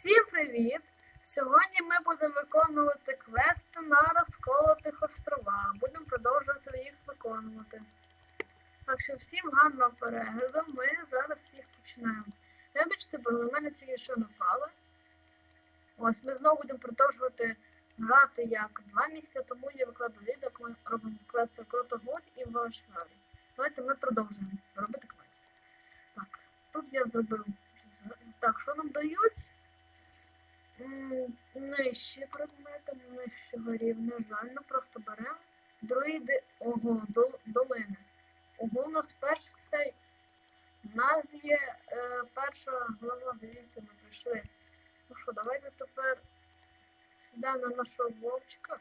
Всім привіт! Сьогодні ми будемо виконувати квести на розколотих островах. Будемо продовжувати їх виконувати. Так що всім гарного перегляду, ми зараз їх починаємо. Вибачте, бо на мене тільки що напали. Ось ми знову будемо продовжувати грати як два місяці тому я викладу відео, коли ми робимо квести Крутогор і Вашварі. Давайте ми продовжуємо робити квести. Так, тут я зробив. Так, що нам дають? М, Нижче предмети, нижчого рівня. Жаль, просто беремо. Друїди, ого, дол- долини. Ого, у нас перший цей. У нас є е, перша глава, дивіться, ми прийшли. Ну що, давайте тепер сідаємо на нашого вовчика.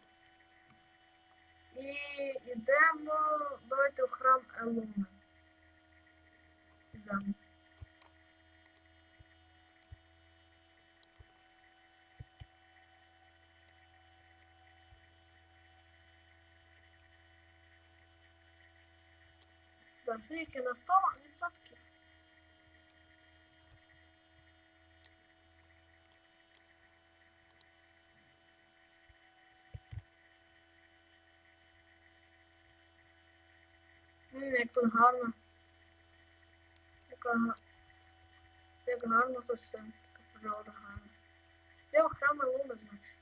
І йдемо, давайте у храм Елуни. Йдемо. Скільки на 100%. М, Як тут гарно. Га- як гарно тут все. Така природа гарна. Де в храми Луни, значить?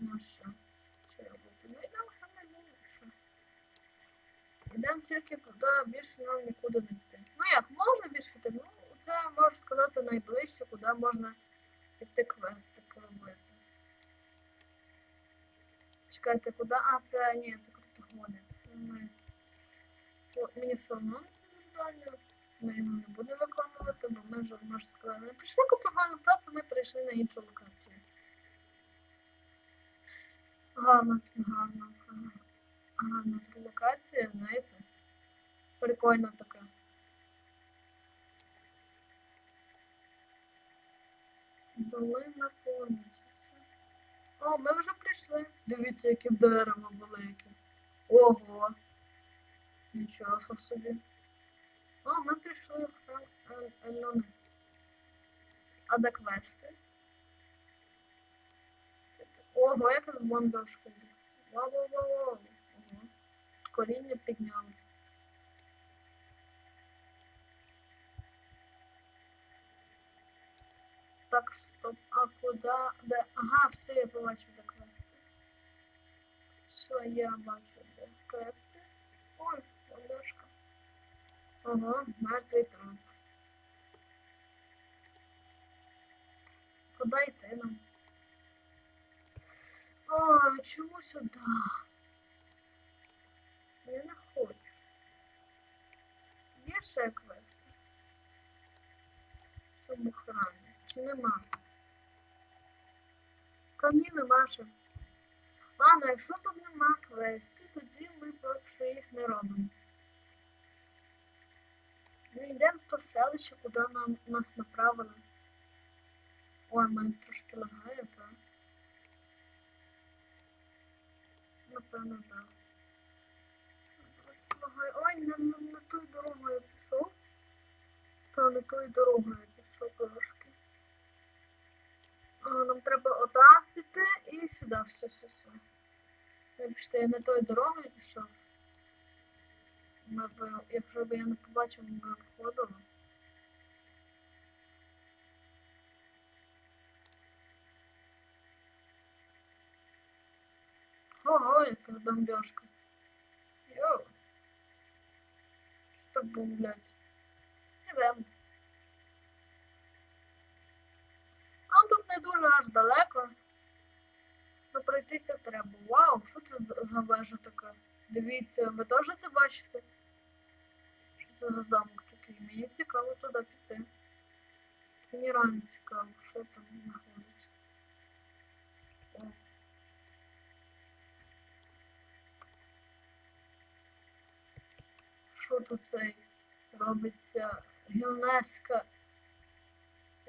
Ну? Що робити? Ну йдемо в храми Луни, що? Йдемо тільки туди, більше нам нікуди не йти. Ну як, можна більше йти? Ну, це можна сказати найближче, куди можна піти квестик робити. Чекайте, куди? А, це ні, це крутоходець. Ми... Мені все одно це завдання. Ми його не будемо виконувати, бо ми вже, можна сказати, не прийшли крутоходець, просто ми прийшли на іншу локацію. Гарно, гарно, гарно. Тут локація, знаєте. Прикольно така. Долина полумісяця. О, ми вже прийшли. Дивіться, яке дерево велике. Ого. Нічого собі. О, ми прийшли в храм Ель- Ельони. А де квести? Ого, яка тут бомбежка є. Вау-вау-вау. Коріння підняли. Так, стоп. А куди? Де? Ага, все, я побачив, де квести. Все, я бачу, де квести. Ой, бомбежка. Ого, мертвий труп. Куди йти нам? Ой, чому сюди? Я не хочу. Є квести? В цьому храмі. Чи нема? Та ні, нема ще. Ладно, якщо тут нема квестів, тоді ми поки їх не робимо. Ми йдемо в то селище, куди нам, нас направили. Ой, мене трошки лагає, так. Напевно, так. Трохи лагає. Ой, не, не, не тою дорогою я пішов. Не тою дорогою я пішов трошки. Нам треба отак піти і сюди, все, все, все. Вибачте, я не тою дорогою пішов. Ми якщо б я не побачив, ми б входили. Ого, яка бомбежка. Йоу. Так бомблять? Ідем. А тут не дуже аж далеко. Ну пройтися треба. Вау, що це за- вежа така? Дивіться, ви теж це бачите? Що це за замок такий? Мені цікаво туди піти. Мені реально цікаво, що там знаходиться. О. Що тут цей робиться? Геонеска.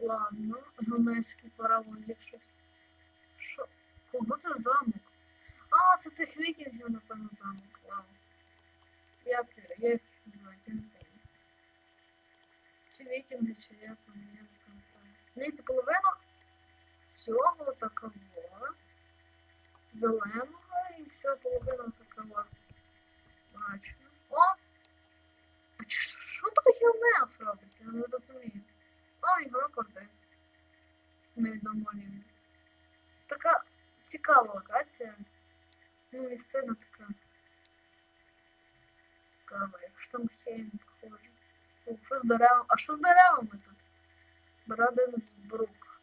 Ладно, геонеський паровозик щось. Що? Кого це замок? А, це тих вікінгів, напевно, замок. Вау. Як, як їх називають, я не пам'ятаю. Чи вікінги, чи як вони, я не пам'ятаю. Здається, половина цього така от. Зеленого і вся половина така от. Бачу. О! А що тут гілнес робиться? Я не розумію. О, ігрок один. Невідомо рівня. Така цікава локація. Ну, місцина така. Цікава, як штамхейм похоже. О, що з деревами? А що з деревами тут? Браденсбрук.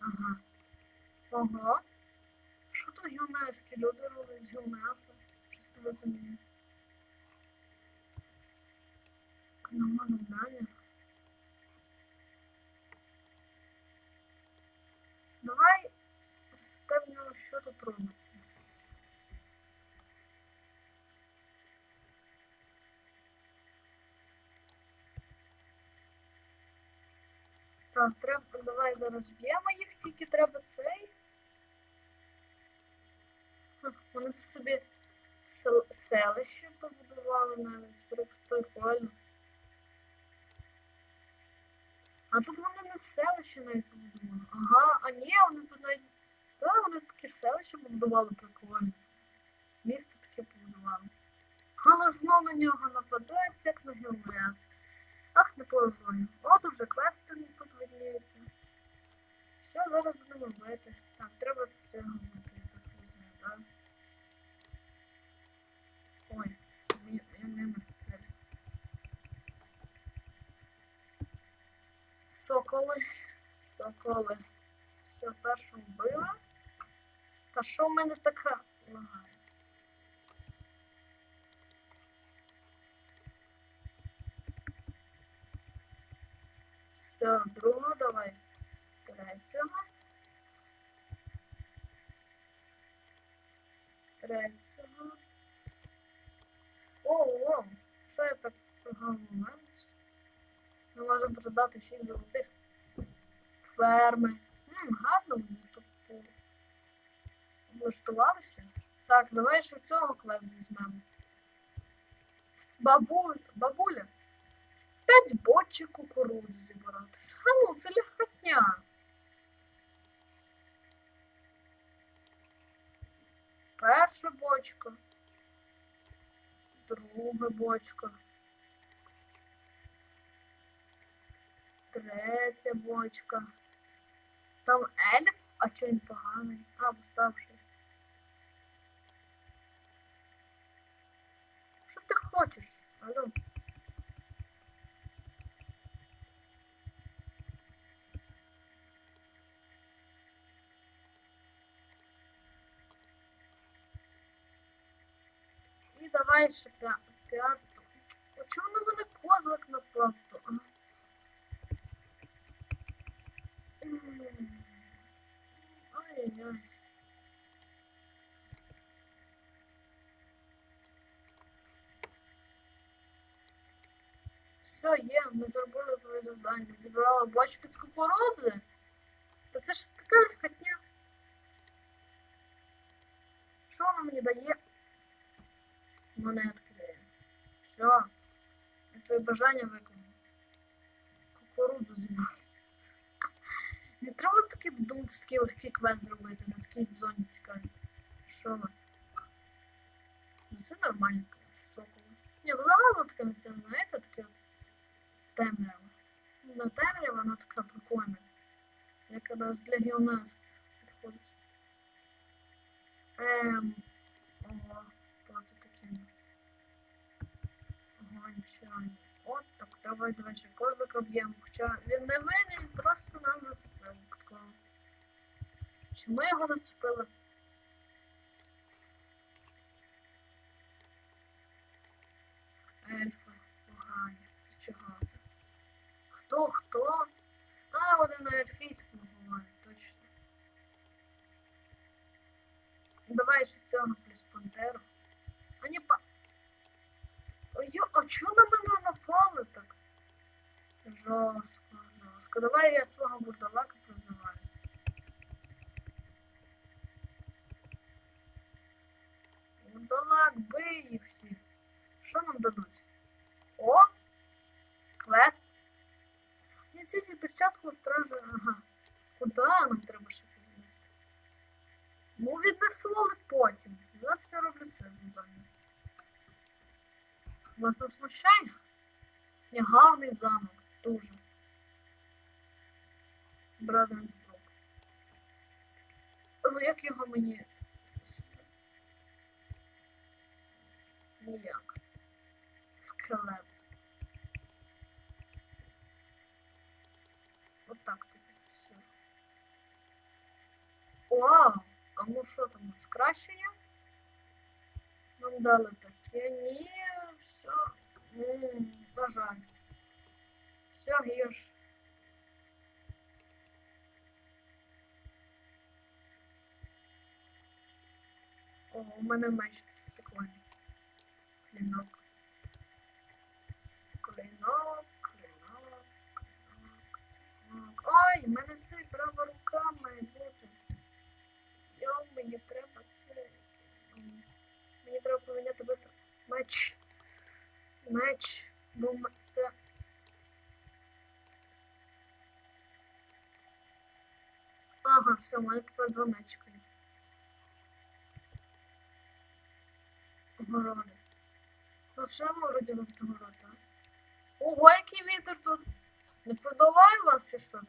Ага. Ого. Що тут гілнецькі люди роблять з гілнеса? Щось не розумію. Нема завдання. Давай в нього, що тут робиться. Так, треба, давай зараз б'ємо їх, тільки треба цей. Вони тут собі сел- селище побудували навіть. При- Прикольно. А тут вони не селище навіть побудували. Ага, а ні, вони тут навіть. Та, вони таке селище побудували прикольно. Місто таке побудували. Але знов на нього нападають, як на гілмес. Ах, не повезло. їм. О, тут вже квести тут видніються. Все, зараз будемо бити. Так, треба з цього я так розумію, так? Ой, мені- я мимо це. Соколи. Соколи. Все, першу вбила. Та що в мене така лагає? Все, другу давай. Третього. Третього. О, о, що я так погано момент? Ми можемо продати 6 золотих ферми. М, гарно по- облаштувалися. Так, давай ще цього квест візьмемо. Бабуль, бабуля. П'ять бочок кукурудзи зібрати. Ну, це легкотня. Перша бочка. Друга бочка. Третя бочка. Там ельф, а чого він поганий? А, вставший. Що ти хочеш? Алло. І давай ще п'я- п'яту. А чому на мене козлик напав? то, а? М. Ай-яй-яй. Все, є, ми зробили твоє завдання. Зібрала бочки з кукурудзи. Та це ж така легкотня. Що вона мені дає? Монетки. Все. Я твоє бажання виконав. Кукурудзу зібрав. Не треба таки думати, такий легкий квест зробити на такій зоні цікавій. Що? Ну це нормальний квест, соколи. Ні, ну ладно таке місце, знаєте, таке темрява. На темрява, вона така прикольна. Якраз для геоназки підходить. Ем. Ого, це такий у нас? Огонь, чай. От так, давай, давай ще козак об'ємо. Хоча він не винен, він просто нам зацепив. Чи ми його зацепили? Ельфи, погані. Це чого це? Хто, хто? А, вони на ельфійському говорять, точно. Давай ще цього плюс пантеру. А не па. Ой, а чого на мене так? Жорстко, жорстко. Давай я свого бурдалака призиваю. Бурдалак, бий їх всіх. Що нам дадуть? О! Квест. І Віднесіть перчатку стража. Ага. Куди нам треба це віднести? Ну, віднесу, але потім. Зараз я роблю це завдання. Вас не смущає? Ні, гарний замок. Дуже. Браденсбрук. Ну як його мені? Ніяк. Скелет. Отак тобі. Все. Вау! А ну що там у нас краще є? Нам дали таке. Ні, все. М, жаль. Все гірше. О, у мене меч такий прикольний. Клінок. Клінок, клінок, клінок, клінок. Ой, в мене це права рука має бути. Йо, мені треба це. Мені треба поміняти быстро. Меч. Меч. М- це. Ага, все, мене тепер два мечика. є. Городи. Тут ще вроді би город. Ого, який вітер тут. Не подолаю вас чи що тут?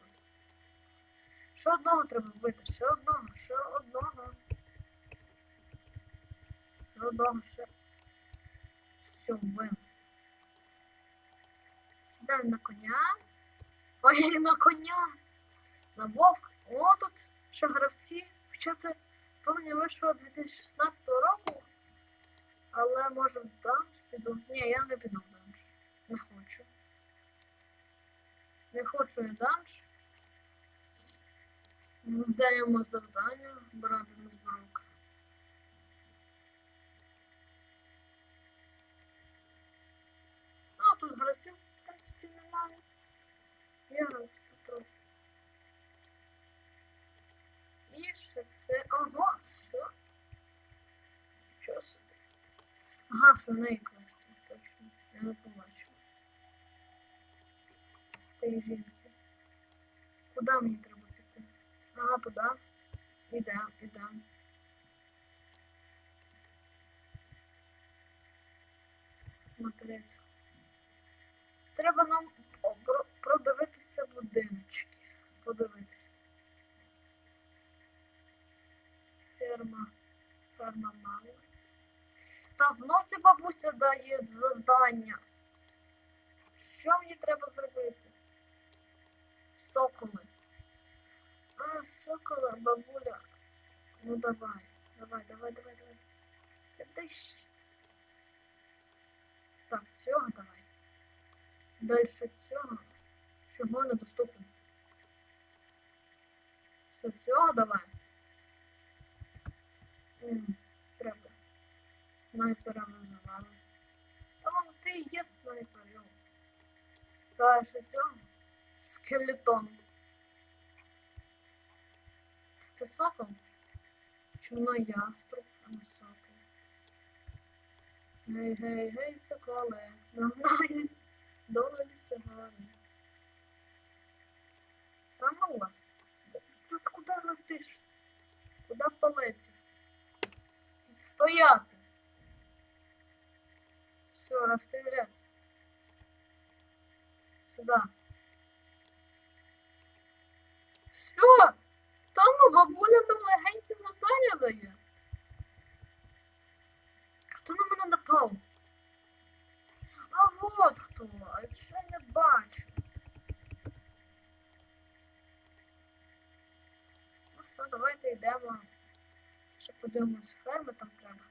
Ще одного треба вбити, ще одного, ще одного. Ще одного, ще. Все, вбив. Сідаємо на коня. Ой, на коня. На вовк. О, тут ще гравці. Хоча це повинні вийшло 2016 року. Але може в данж піду. Ні, я не піду в данж. Не хочу. Не хочу я данж. Здаємо завдання. Брати на зборок. А, тут гравців, в принципі, немає. Є гравці тут трохи. І ще це. Ага, все. Нічого собі. Ага, все в неї точно. Я не побачу. Ти жінки. Куди мені треба піти? Ага, туди. Ідем, ідем. Смотреть. Треба нам Ця бабуся дає завдання. Що мені треба зробити? Соколи. А, соколи, бабуля. Ну давай, давай, давай, давай, давай. Іди. Так, цього давай. Дальше цього. Чого недоступно? Все, цього давай. М, треба. Снайпера визивали. Та вон ти і є снайпер, йо. Дальше цього. Скелетон. Це сокол? Чому яструб, а не сокол? Гей, гей, гей, соколе, нагнай, долі сьогодні. Там у вас? Це куди летиш? Куди полетів? Стояти! Все, розстріляться. Сюда. Все! Та ну бабуля там легенькі завдання дає. Хто на мене напав? А вот хто, а я не бачу. Ну що, давайте йдемо. Ще подивимось ферми там треба.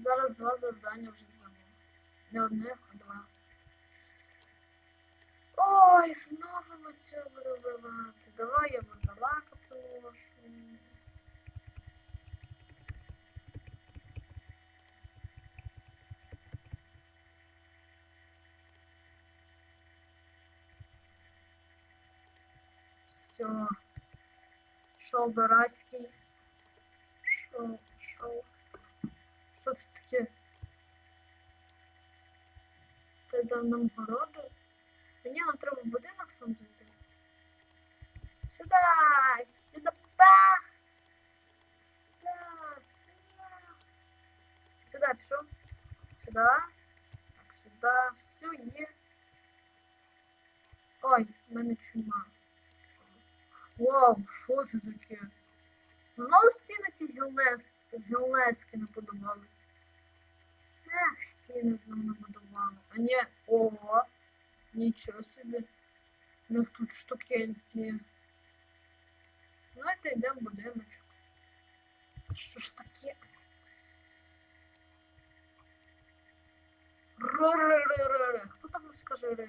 Зараз два завдання вже здамо. Не одне, а два. Ой, знову ми цього буду вбивати. Давай я вурдалака прошу. Все. Шолдораський. Шо, шо. Що це таке? це нам городи. Мені нам треба будинок сам зайти. Сюда! Сюда! Сюда! Сюда! Сюда пішов. Сюда. Так, сюда. Все є. Ой, в мене чума. Вау, що це таке? Знову стіни ці гілнес, гілнески наподобали. Ех, стіни знову набудували. А ні, ого, нічого собі. У них тут штукенці. Давайте йдемо будиночок. Що ж таке? Ре-ре-ре-ре-ре. Хто там скаже ре?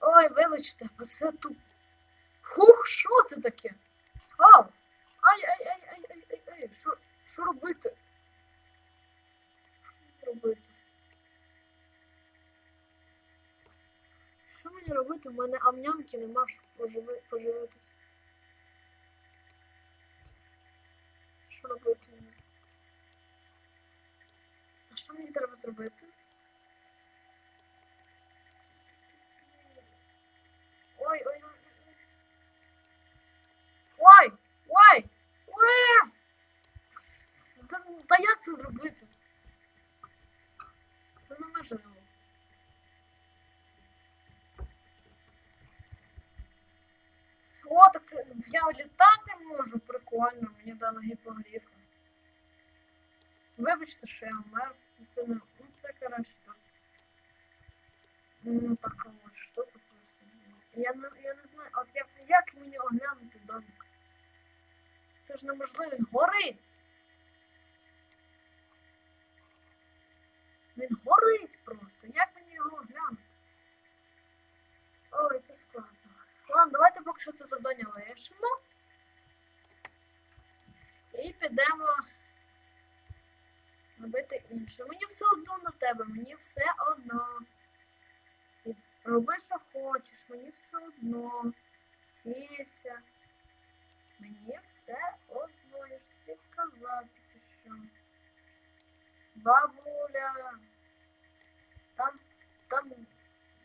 Ой, вибачте, бо це тут. Хух, що це таке? Ау! Ай, ай, ай, ай, ай, ай, ай, що, що робити? Робити? Що мені робити? У мене амнямки нема, щоб поживи, поживитись. Що робити мені? А що мені треба зробити? Ой, ой, ой, ой. Ой! Ой! Та як це зробити? Неможливо. О, так я літати можу, прикольно, мені дали гіпогрифи. Вибачте, що я вмер. Це не. Ну це коротше так. Ну така от штука просто. Я не, я не знаю, от як, як мені оглянути домик? Це ж неможливо, він горить. Він горить. Як мені його оглянути? Ой, це складно. Ладно, давайте поки що це завдання лишимо. І підемо робити інше. Мені все одно на тебе, мені все одно. Роби, що хочеш, мені все одно. Сілься. Мені все одно, я ж тобі сказав тільки що. Бабуля. Там,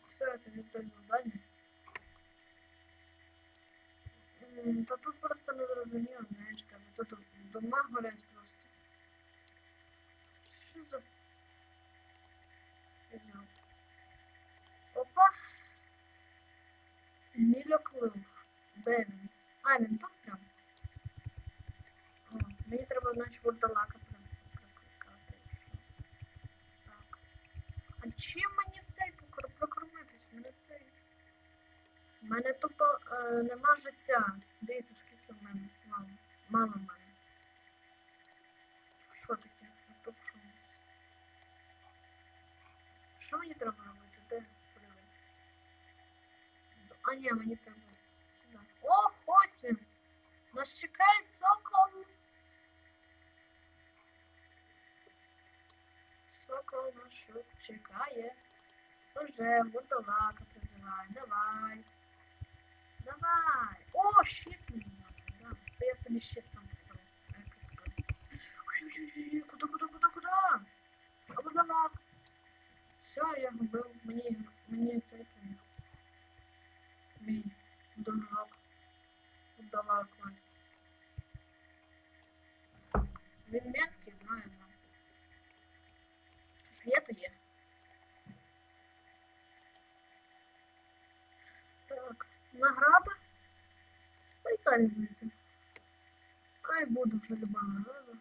все це не те завдання. М, Та тут просто не зрозуміло, знаєш, там тут дома горять просто. Що за? Опа. Гнільоклив. Де він? А, він тут прям. О, мені треба, значить, бурдалака прям прикликати. Так. А чим мені цей прокормитись? Мене цей. У мене тупо е, нема життя. Дивіться, скільки в мене мало. Мало в мене. Що таке? Що мені треба робити? Де подивитись? А ні, мені треба сюди. О, ось він! Нас чекає сокол. Сокол нас чекає. Уже водолака призиває. Давай. Давай. О, щит мені надо. Да. Це я собі щит сам поставив. Е, как- как. Ой-ой-ой, Куди, куди, куди, куди? А водолак. Все, я вбив. Мені, мені це поміг. Мій дружок. Водолак ось. Він мерзкий, награба. Та яка різниця? Хай буде вже люба награда.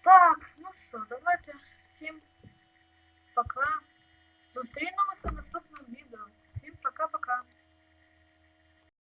Так, ну що, давайте всім пока. Зустрінемося в наступному відео. Всім пока-пока.